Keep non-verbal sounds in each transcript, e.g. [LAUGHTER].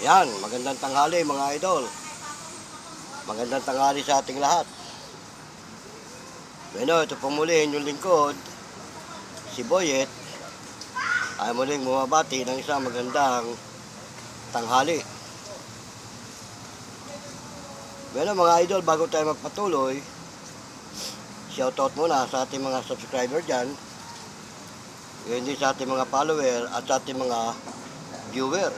Ayan, magandang tanghali mga idol. Magandang tanghali sa ating lahat. Bueno, ito po muli inyong lingkod, si Boyet, ay muling bumabati ng isang magandang tanghali. Bueno mga idol, bago tayo magpatuloy, shoutout muna sa ating mga subscriber dyan, yun din sa ating mga follower at sa ating mga viewer.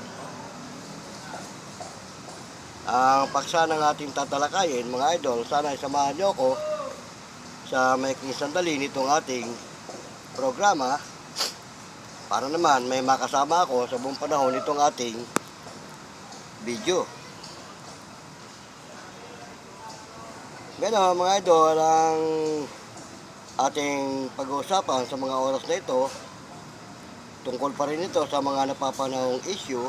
Ang paksa ng ating tatalakayin, mga idol, sana isamahan nyo ako sa maikling sandali nitong ating programa para naman may makasama ako sa buong panahon nitong ating video. Bueno, mga idol, ang ating pag-uusapan sa mga oras na ito tungkol pa rin ito sa mga napapanahong issue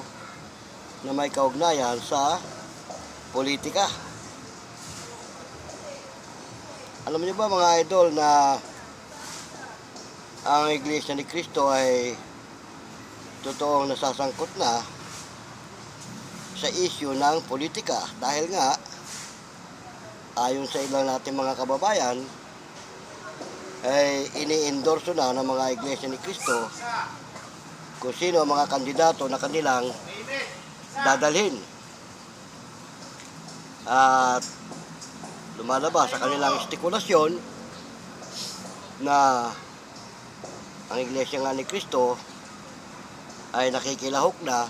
na may kaugnayan sa politika. Alam niyo ba mga idol na ang Iglesia ni Cristo ay totoong nasasangkot na sa issue ng politika dahil nga ayon sa ilang nating mga kababayan ay ini-endorso na ng mga Iglesia ni Cristo kung sino ang mga kandidato na kanilang dadalhin at lumalabas sa kanilang estikulasyon na ang Iglesia nga ni Cristo ay nakikilahok na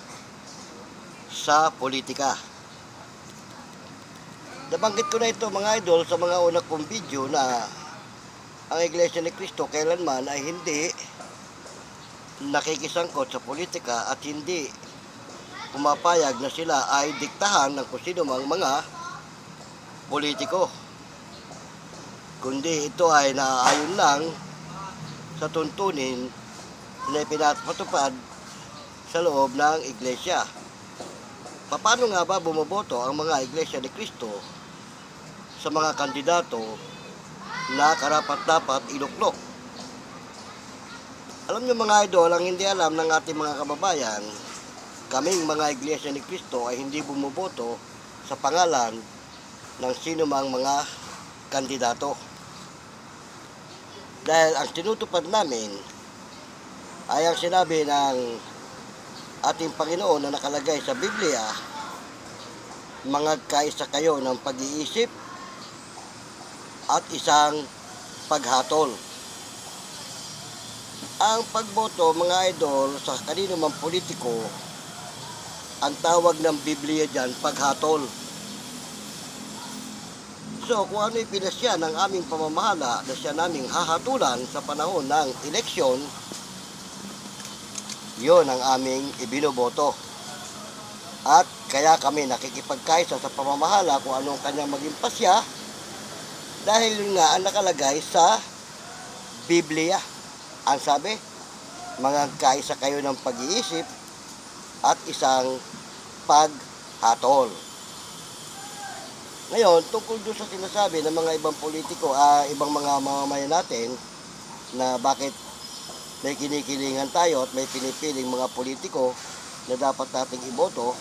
sa politika. Nabanggit ko na ito mga idol sa mga unang kong video na ang Iglesia ni Cristo kailanman ay hindi nakikisangkot sa politika at hindi pumapayag na sila ay diktahan ng kung sino mang mga politiko. Kundi ito ay naaayon lang sa tuntunin na pinapatupad sa loob ng iglesia. Paano nga ba bumoboto ang mga iglesia ni Cristo sa mga kandidato na karapat-dapat iluklok? Alam niyo mga idol, ang hindi alam ng ating mga kababayan, kaming mga iglesia ni Cristo ay hindi bumoboto sa pangalan ng sino mang mga kandidato. Dahil ang tinutupad namin ay ang sinabi ng ating Panginoon na nakalagay sa Biblia, mangagkaisa kayo ng pag-iisip at isang paghatol. Ang pagboto, mga idol, sa kanino mang politiko, ang tawag ng Biblia dyan, paghatol. So, kung ano yung pinasya ng aming pamamahala na siya naming hahatulan sa panahon ng eleksyon, yon ang aming ibinoboto. At kaya kami nakikipagkaisa sa pamamahala kung anong kanyang maging pasya dahil nga ang nakalagay sa Biblia. Ang sabi, mga kaisa kayo ng pag-iisip at isang paghatol. Ngayon, tungkol doon sa sinasabi ng mga ibang politiko, ah, ibang mga mamamayan natin, na bakit may kinikilingan tayo at may pinipiling mga politiko na dapat nating iboto,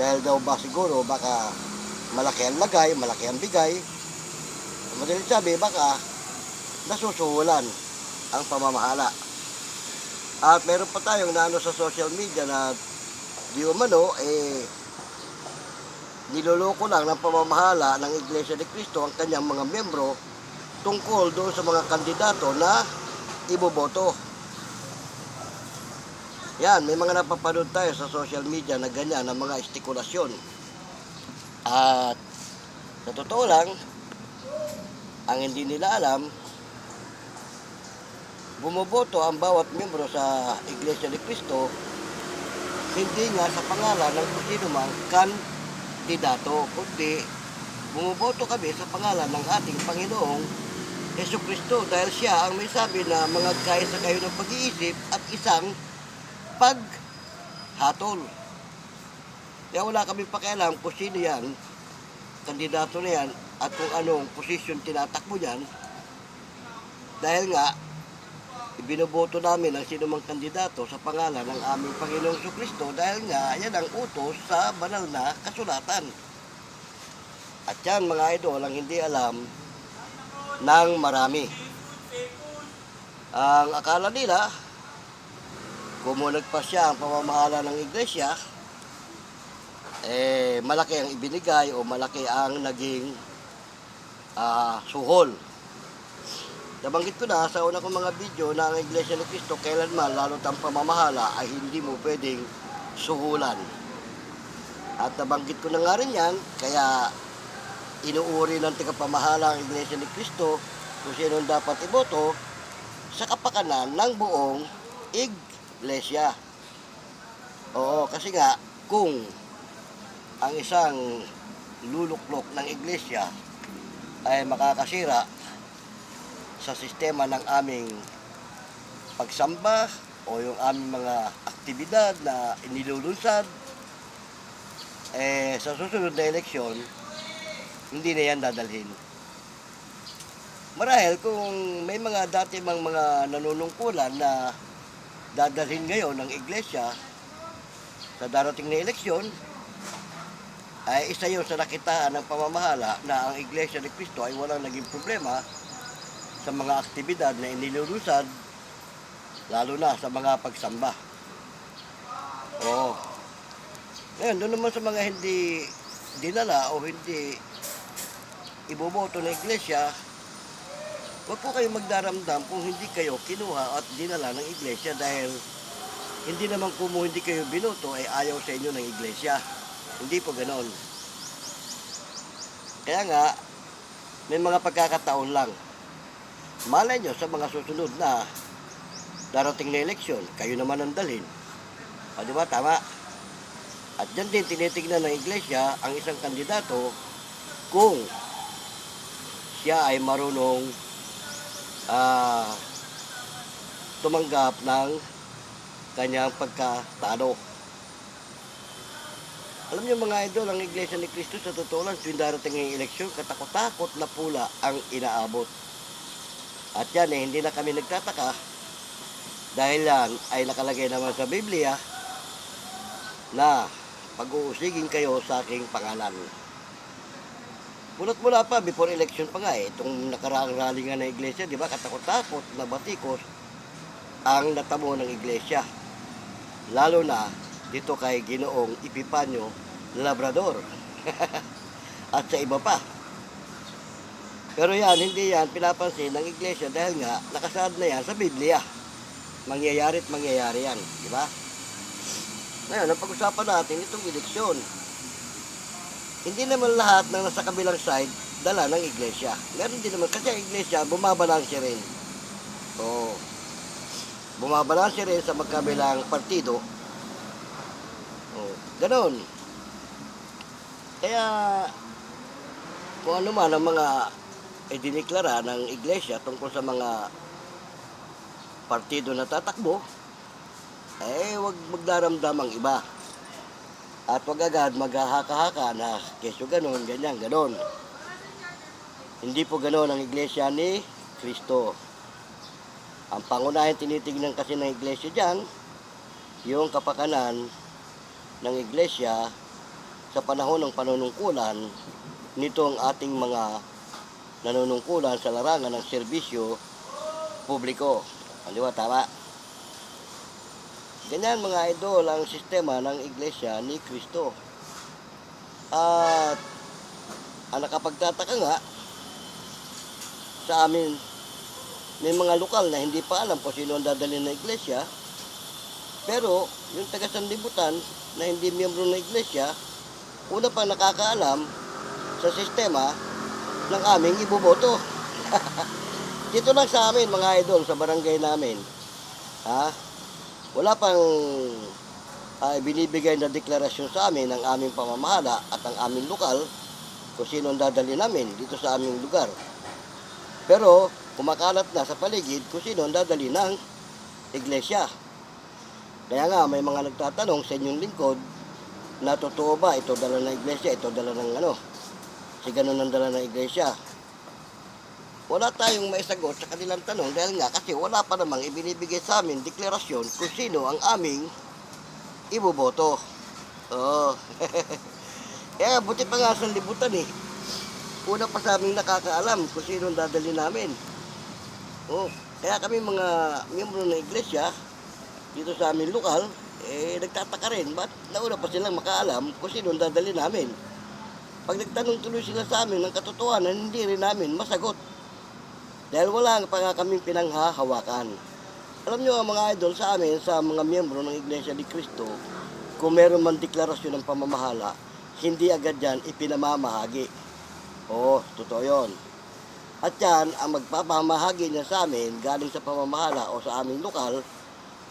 dahil daw ba siguro baka malaki ang lagay, malaki ang bigay, madaling sabi, baka nasusuhulan ang pamamahala. At meron pa tayong naano sa social media na di umano, eh, niloloko lang ng pamamahala ng Iglesia ni Cristo ang kanyang mga membro tungkol doon sa mga kandidato na iboboto. Yan, may mga napapanood tayo sa social media na ganyan, na mga estikulasyon. At sa totoo lang, ang hindi nila alam, bumoboto ang bawat membro sa Iglesia ni Cristo hindi nga sa pangalan ng kung sino kandidato, kundi bumoboto kami sa pangalan ng ating Panginoong Yeso Kristo dahil siya ang may sabi na mga kaisa kayo ng pag-iisip at isang paghatol. Kaya wala kami pakialam kung sino yan, kandidato na yan, at kung anong posisyon tinatakbo yan. Dahil nga, ibinuboto namin ang sinumang kandidato sa pangalan ng aming Panginoong Kristo dahil nga yan ang utos sa banal na kasulatan. At yan mga idol ang hindi alam ng marami. Ang akala nila, kumunag pa siya ang pamamahala ng iglesia, eh, malaki ang ibinigay o malaki ang naging ah, suhol. Nabanggit ko na sa una kong mga video na ang Iglesia ni Cristo kailanman lalo't ang pamamahala ay hindi mo pwedeng suhulan. At nabanggit ko na nga rin yan, kaya inuuri ng tagapamahala ang Iglesia ni Cristo kung sino dapat iboto sa kapakanan ng buong Iglesia. Oo, kasi nga, kung ang isang luluklok ng Iglesia ay makakasira sa sistema ng aming pagsamba o yung aming mga aktibidad na inilulunsad, eh, sa susunod na eleksyon, hindi na yan dadalhin. Marahil kung may mga dati mang mga nanunungkulan na dadalhin ngayon ng iglesia sa darating na eleksyon, ay isa yun sa nakitaan ng pamamahala na ang iglesia ni Cristo ay walang naging problema sa mga aktibidad na inilulunsad, lalo na sa mga pagsamba. Oo. Ngayon, doon naman sa mga hindi dinala o hindi iboboto ng iglesia, huwag po kayong magdaramdam kung hindi kayo kinuha at dinala ng iglesia dahil hindi naman kung hindi kayo binoto ay ayaw sa inyo ng iglesia. Hindi po ganon. Kaya nga, may mga pagkakataon lang. Malay nyo sa mga susunod na darating na eleksyon, kayo naman ang dalhin. O di ba, tama? At dyan din tinitignan ng iglesia ang isang kandidato kung siya ay marunong ah, tumanggap ng kanyang pagkatalo. Alam niyo mga idol, ang Iglesia ni Cristo sa totoo lang, tuwing darating ang eleksyon, katakot-takot na pula ang inaabot. At yan eh, hindi na kami nagtataka dahil yan ay nakalagay naman sa Biblia na pag-uusigin kayo sa aking pangalan. Mulat-mula pa, before election pa nga eh, itong nakaraang rally nga ng iglesia, di ba, katakot-takot na batikos ang natamo ng iglesia. Lalo na dito kay Ginoong Ipipanyo Labrador. [LAUGHS] At sa iba pa. Pero yan, hindi yan pinapansin ng iglesia dahil nga nakasaad na yan sa Biblia. Mangyayari at mangyayari yan. Di ba? Ngayon, ang pag-usapan natin itong eleksyon. Hindi naman lahat ng nasa kabilang side dala ng iglesia. Meron din naman kasi ang iglesia bumabalanse rin. Oo. Bumabalanse rin sa magkabilang partido. Oo. Ganon. Kaya kung ano man ang mga idiniklara ng iglesia tungkol sa mga partido na tatakbo, eh, wag magdaramdam ang iba. At wag agad maghahaka-haka na keso ganon, ganyan, ganon. Hindi po ganon ang iglesia ni Kristo. Ang pangunahin tinitignan kasi ng iglesia dyan, yung kapakanan ng iglesia sa panahon ng panunungkulan nitong ating mga nanunungkulan sa larangan ng serbisyo publiko. Di ba? Tama. Ganyan mga idol ang sistema ng iglesia ni Kristo. At ang nakapagtataka nga sa amin may mga lokal na hindi pa alam kung sino ang dadalhin ng iglesia. Pero yung taga sanlibutan na hindi miyembro ng iglesia, una pa nakakaalam sa sistema ng aming iboboto. [LAUGHS] Dito lang sa amin mga idol sa barangay namin. Ha? Wala pang ah, binibigay na deklarasyon sa amin ng aming pamamahala at ang aming lokal kung sino ang dadali namin dito sa aming lugar. Pero kumakalat na sa paligid kung sino ang dadali ng iglesia. Kaya nga may mga nagtatanong sa inyong lingkod na totoo ba ito dala ng iglesia, ito dala ng ano, si ganun ang dala ng iglesia. wala tayong maisagot sa kanilang tanong dahil nga kasi wala pa namang ibinibigay sa amin deklarasyon kung sino ang aming iboboto. Oo. Kaya [LAUGHS] buti pa nga sa libutan eh. Una pa sa aming nakakaalam kung sino ang dadali namin. Oo. Kaya kami mga miyembro ng iglesia, dito sa aming lokal, eh nagtataka rin. Ba't nauna pa silang makaalam kung sino ang dadali namin? Pag nagtanong tuloy sila sa amin ng katotohanan, hindi rin namin masagot. Dahil wala pa nga kaming pinanghahawakan. Alam nyo mga idol sa amin, sa mga miyembro ng Iglesia ni Cristo, kung meron man deklarasyon ng pamamahala, hindi agad yan ipinamamahagi. Oo, totoo yun. At yan, ang magpapamahagi niya sa amin, galing sa pamamahala o sa aming lokal,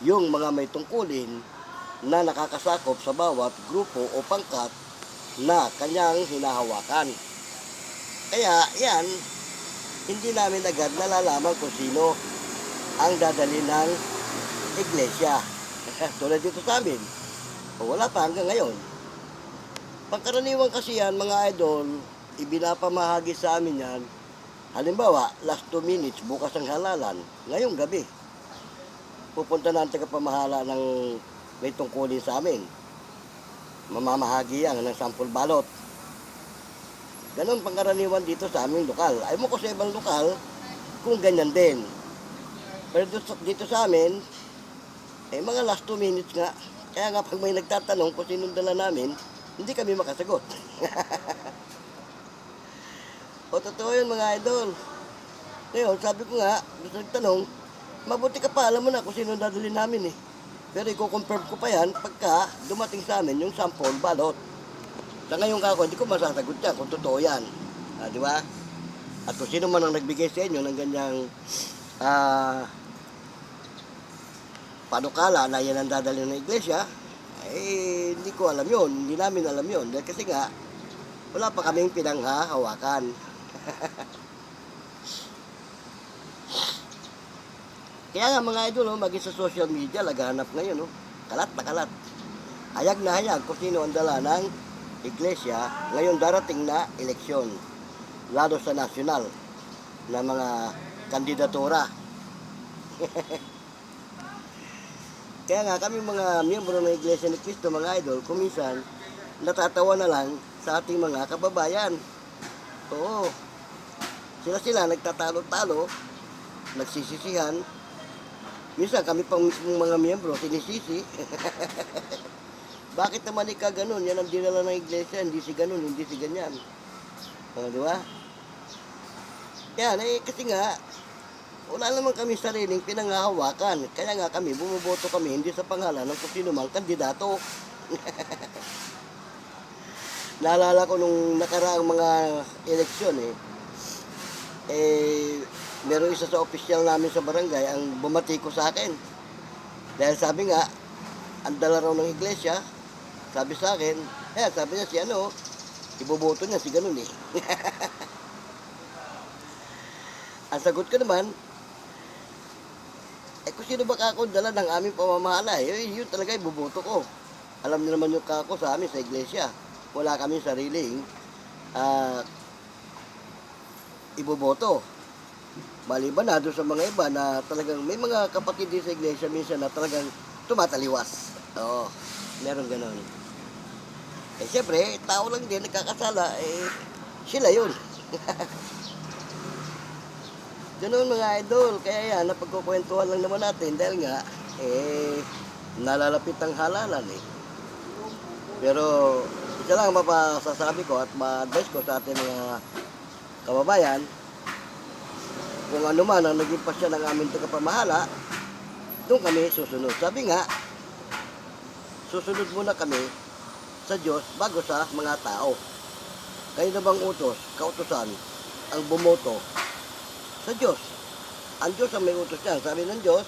yung mga may tungkulin na nakakasakop sa bawat grupo o pangkat na kanyang hinahawakan. Kaya yan, hindi namin agad nalalaman kung sino ang dadali ng iglesia. [LAUGHS] Tulad dito sa amin. Wala pa hanggang ngayon. Pangkaraniwan kasi yan, mga idol, ibinapamahagi sa amin yan. Halimbawa, last 2 minutes, bukas ang halalan, ngayong gabi. Pupunta na ang tagapamahala ng may tungkulin sa amin. Mamamahagi yan ng sampul balot. Ganon pangkaraniwan dito sa aming lokal. Ay mo ko sa ibang lokal, kung ganyan din. Pero dito, sa amin, eh mga last 2 minutes nga. Kaya nga pag may nagtatanong kung sinong dala namin, hindi kami makasagot. [LAUGHS] o totoo yun mga idol. Ngayon, sabi ko nga, gusto nagtanong, mabuti ka pa, alam mo na kung sino dadali namin eh. Pero i-confirm ko pa yan pagka dumating sa amin yung sample balot. Sa ngayon kako, hindi ko masasagot yan kung totoo yan. Ah, di ba? At kung sino man ang nagbigay sa inyo ng ganyang ah, panukala na yan ang dadali ng iglesia, eh, hindi ko alam yon Hindi namin alam yon kasi nga, wala pa kaming pinanghahawakan. [LAUGHS] Kaya nga mga idol, oh, maging sa social media, laganap ngayon, oh. kalat na kalat. Hayag na hayag kung sino ang dala ng iglesia ngayon darating na eleksyon. Lalo sa nasyonal na mga kandidatura. [LAUGHS] Kaya nga kami mga miyembro ng Iglesia ni Cristo, mga idol, kuminsan natatawa na lang sa ating mga kababayan. Oo. Sila-sila nagtatalo-talo, nagsisisihan. Minsan kami pang mismong mga miyembro, sinisisi. [LAUGHS] Bakit naman ika ganun? Yan ang dinala ng iglesia, hindi si ganun, hindi si ganyan. O, di ba? Yan, eh, kasi nga, wala naman kami sariling pinangahawakan. Kaya nga kami, bumuboto kami hindi sa pangalan ng kung mang kandidato. [LAUGHS] Naalala ko nung nakaraang mga eleksyon eh, eh, meron isa sa opisyal namin sa barangay ang bumati ko sa akin. Dahil sabi nga, ang dala raw ng iglesia, sabi sa akin, eh, sabi niya si ano, iboboto niya si ganun eh. [LAUGHS] ang sagot ko naman, eh kung sino ba kako dala ng aming pamamahala, eh, yun talaga iboboto ko. Alam niyo naman yung kako sa amin sa iglesia. Wala kami sariling ah, iboboto. Maliban na doon sa mga iba na talagang may mga kapatid din sa iglesia minsan na talagang tumataliwas. Oo, meron ganun. Eh siyempre, tao lang din nagkakasala, eh sila yun. [LAUGHS] ganun mga idol, kaya yan, napagkukwentuhan lang naman natin dahil nga, eh, nalalapit ang halalan eh. Pero, isa lang ang mapasasabi ko at ma-advise ko sa ating mga kababayan, kung ano man ang naging pasya ng aming tagapamahala, doon kami susunod. Sabi nga, susunod muna kami sa Diyos bago sa mga tao. Kayo na bang utos, kautosan, ang bumoto sa Diyos. Ang Diyos ang may utos niyan. Sabi ng Diyos,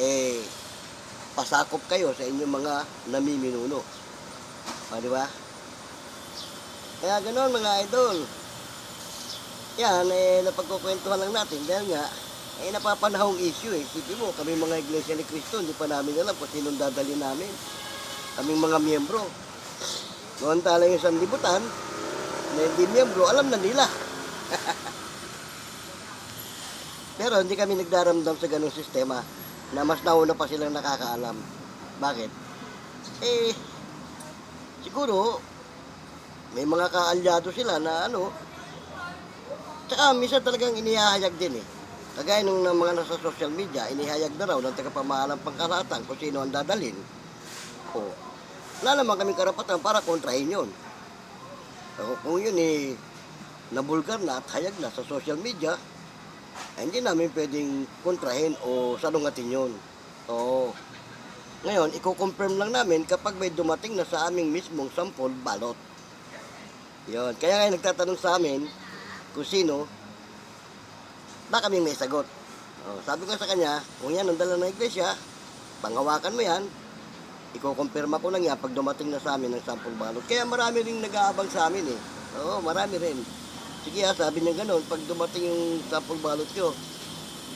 eh, pasakop kayo sa inyong mga namiminuno. O, di ba? Kaya ganoon mga idol. Yan, eh, napagkukwentuhan lang natin dahil nga, eh, napapanahong issue eh. Sipi mo, kami mga iglesia ni Cristo, hindi pa namin alam kung sinong dadali namin. Kaming mga miyembro. Noon tala yung sanlibutan, na hindi miyembro, alam na nila. [LAUGHS] Pero hindi kami nagdaramdam sa ganung sistema na mas nauna pa silang nakakaalam. Bakit? Eh, siguro, may mga kaalyado sila na ano, tsaka minsan talagang inihahayag din eh. Kagaya nung ng mga nasa social media, inihayag na raw ng tagapamahalang pangkaratan kung sino ang dadalhin. O, wala naman kami karapatan para kontrahin yun. So, kung yun eh, nabulgar na at hayag na sa social media, eh, hindi namin pwedeng kontrahin o salungatin yun. Oo. Ngayon, i-confirm lang namin kapag may dumating na sa aming mismong sample balot. Yun. Kaya nga nagtatanong sa amin kung sino, baka kami may sagot. Oh, sabi ko sa kanya, kung yan ang dala ng iglesia, panghawakan mo yan, iko-confirma ko lang yan pag dumating na sa amin ng sample balot. Kaya marami rin nag-aabang sa amin eh. Oo, marami rin. Sige ha, sabi niya ganun, pag dumating yung sample balot ko,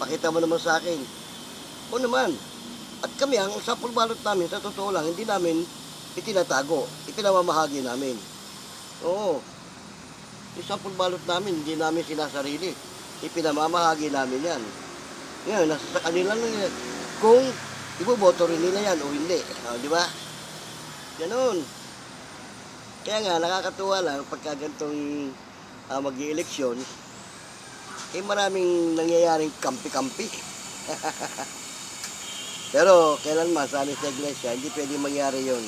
pakita mo naman sa akin. O naman. At kami, ang sample balot namin, sa totoo lang, hindi namin itinatago. Ipinamamahagi namin. Oo. Yung sample balot namin, hindi namin sinasarili. Ipinamamahagi namin yan. Ngayon, nasa sa kanila lang yan. Kung iboboto rin nila yan o hindi. O, di ba? Ganun. Kaya nga, nakakatuwa lang pagka ganitong uh, mag eleksyon eh maraming nangyayaring kampi-kampi. [LAUGHS] Pero kailanman sa amin sa iglesia, hindi pwede mangyari yon.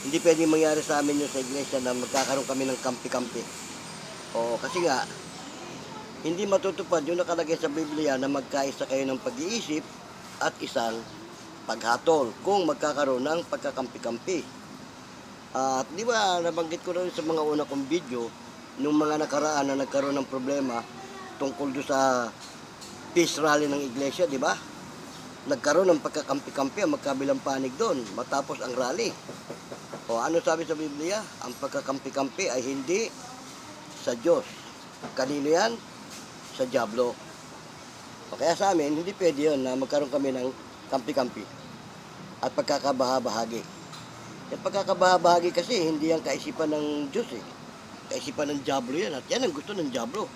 Hindi pwede mangyari sa amin yun sa iglesia na magkakaroon kami ng kampi-kampi. Oo, kasi nga, hindi matutupad yung nakalagay sa Biblia na magkaisa kayo ng pag-iisip at isang paghatol kung magkakaroon ng pagkakampi-kampi. At di ba nabanggit ko rin sa mga una kong video nung mga nakaraan na nagkaroon ng problema tungkol do sa peace rally ng iglesia, di ba? Nagkaroon ng pagkakampi-kampi ang magkabilang panig doon matapos ang rally. O ano sabi sa Biblia? Ang pagkakampi-kampi ay hindi sa Diyos. Kanino yan? Sa Diablo. O kaya sa amin, hindi pwede yun na magkaroon kami ng kampi-kampi at pagkakabaha-bahagi. Yung pagkakabaha-bahagi kasi, hindi yan kaisipan ng Diyos eh. Kaisipan ng Diablo yan. At yan ang gusto ng Diablo.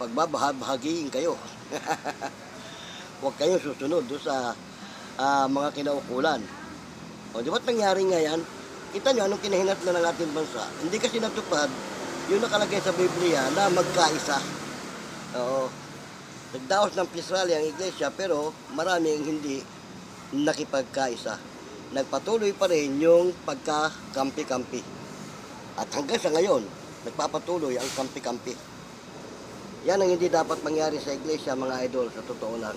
Pagbabahagiin kayo. [LAUGHS] Huwag kayong susunod doon sa ah, mga kinaukulan. O di ba't nangyari nga yan? Kita nyo anong kinahinat na ng ating bansa. Hindi kasi natupad yung nakalagay sa Biblia na magkaisa. Oo. Nagdaos ng rally ang iglesia pero maraming hindi nakipagkaisa. Nagpatuloy pa rin yung pagkakampi-kampi. At hanggang sa ngayon, nagpapatuloy ang kampi-kampi. Yan ang hindi dapat mangyari sa iglesia, mga idol, sa totoo lang.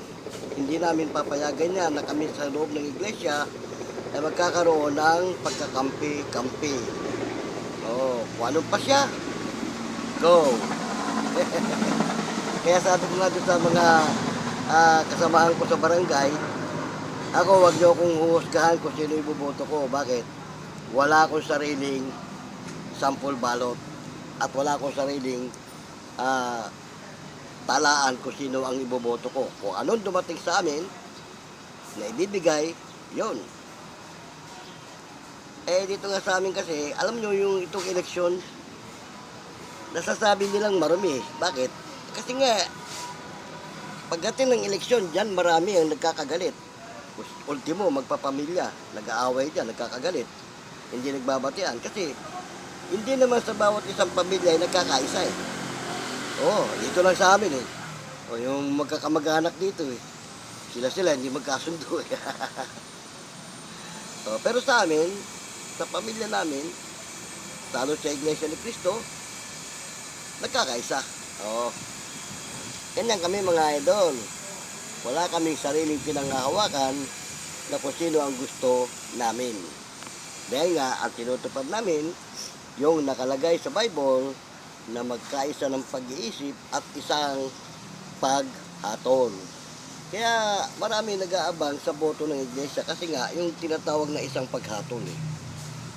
Hindi namin papayagan yan na kami sa loob ng iglesia ay magkakaroon ng pagkakampi-kampi. Oo, kung anong pa siya, go! [LAUGHS] Kaya sabi ko nga sa mga ah, kasamahan ko sa barangay, ako wag niyo akong huhusgahan kung sino iboboto ko. Bakit? Wala akong sariling sample ballot at wala akong sariling ah, talaan kung sino ang iboboto ko. Kung anong dumating sa amin na ibibigay, yon. Eh, dito nga sa amin kasi, alam nyo yung itong eleksyon, nasasabi nilang marumi. Bakit? Kasi nga, pagdating ng eleksyon, dyan marami ang nagkakagalit. Ultimo, magpapamilya, nag-aaway dyan, nagkakagalit. Hindi nagbabatian. Kasi, hindi naman sa bawat isang pamilya ay nagkakaisa eh. Oo, dito lang sa amin eh. O yung magkakamag-anak dito eh. Sila-sila, hindi magkasundo eh. [LAUGHS] o, pero sa amin, sa pamilya namin, lalo sa Iglesia ni Cristo, nagkakaisa. Oo. Ganyan kami mga idol. Wala kaming sariling pinanghahawakan na kung sino ang gusto namin. Dahil nga, ang tinutupad namin, yung nakalagay sa Bible na magkaisa ng pag-iisip at isang paghatol. Kaya marami nag-aabang sa boto ng iglesia kasi nga yung tinatawag na isang paghatol eh.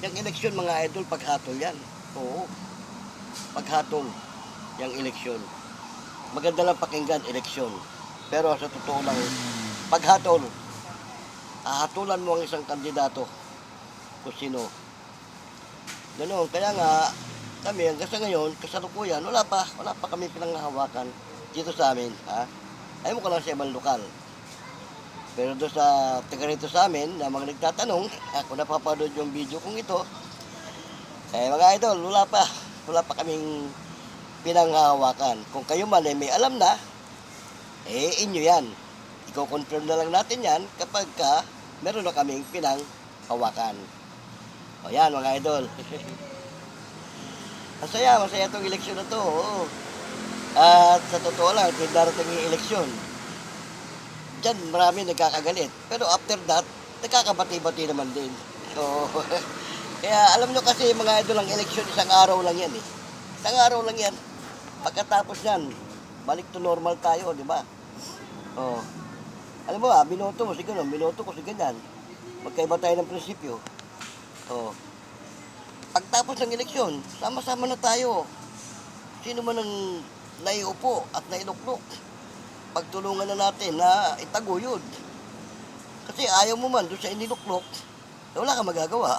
Yung eleksyon mga idol, paghatol yan. Oo. Paghatol. Yung eleksyon. Maganda lang pakinggan, eleksyon. Pero sa totoo lang, paghatol, hahatulan mo ang isang kandidato kung sino. Ganun. Kaya nga, kami hanggang sa ngayon, kasalukuyan, wala pa, wala pa kami pinanghahawakan dito sa amin, ha? Ayaw mo ko lang sa ibang lokal. Pero doon sa taga rito sa amin, na mga nagtatanong, [LAUGHS] ako napapanood yung video kong ito, eh mga idol, wala pa, wala pa kaming pinanghahawakan. Kung kayo man ay may alam na, eh inyo yan. Iko-confirm na lang natin yan kapag ka meron na kaming pinanghawakan. O yan mga idol. [LAUGHS] masaya, masaya itong eleksyon na to. oo. At sa totoo lang, kung darating yung eleksyon, dyan marami nagkakagalit. Pero after that, nagkakabati-bati naman din. [LAUGHS] So, kaya alam nyo kasi mga idol ang eleksyon, isang araw lang yan eh. Isang araw lang yan. Pagkatapos yan, balik to normal tayo, di ba? Oh. Alam mo ah, binoto mo si ganun, binoto ko si ganyan. Magkaiba tayo ng prinsipyo. Oh. Pagtapos ng eleksyon, sama-sama na tayo. Sino man ang naiupo at nailuklok, pagtulungan na natin na itaguyod. Kasi ayaw mo man doon sa iniluklok, eh, wala kang magagawa.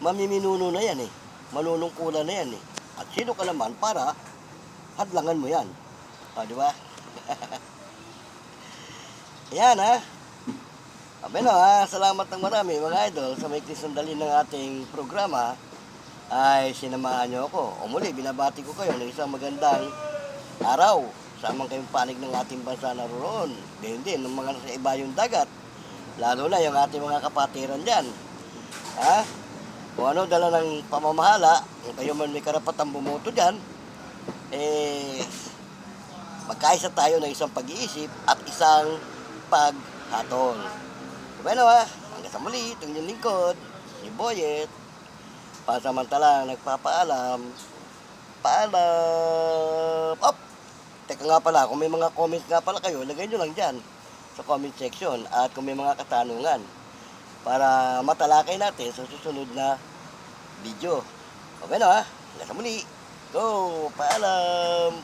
Mamiminuno na yan eh. Manunungkulan na yan eh. At sino ka naman para hadlangan mo yan. O, di ba? [LAUGHS] yan ha. Abe na ha, salamat ng marami mga idol sa may sandali ng ating programa ay sinamahan niyo ako. O muli, binabati ko kayo ng isang magandang araw sa amang kayong panig ng ating bansa na roon. Ganyan din, ng mga nasa iba yung dagat. Lalo na yung ating mga kapatiran dyan. Ha? Kung ano dala ng pamamahala, kung kayo man may karapatang bumoto dyan, eh, magkaisa tayo ng isang pag-iisip at isang paghatol. Bueno ha, hanggang sa muli, itong inyong lingkod, si Boyet, pasamantalang nagpapaalam, paalam, op! Teka nga pala, kung may mga comments nga pala kayo, lagay nyo lang dyan sa comment section at kung may mga katanungan para matalakay natin sa susunod na video. O bueno ha, hanggang muli, go, paalam!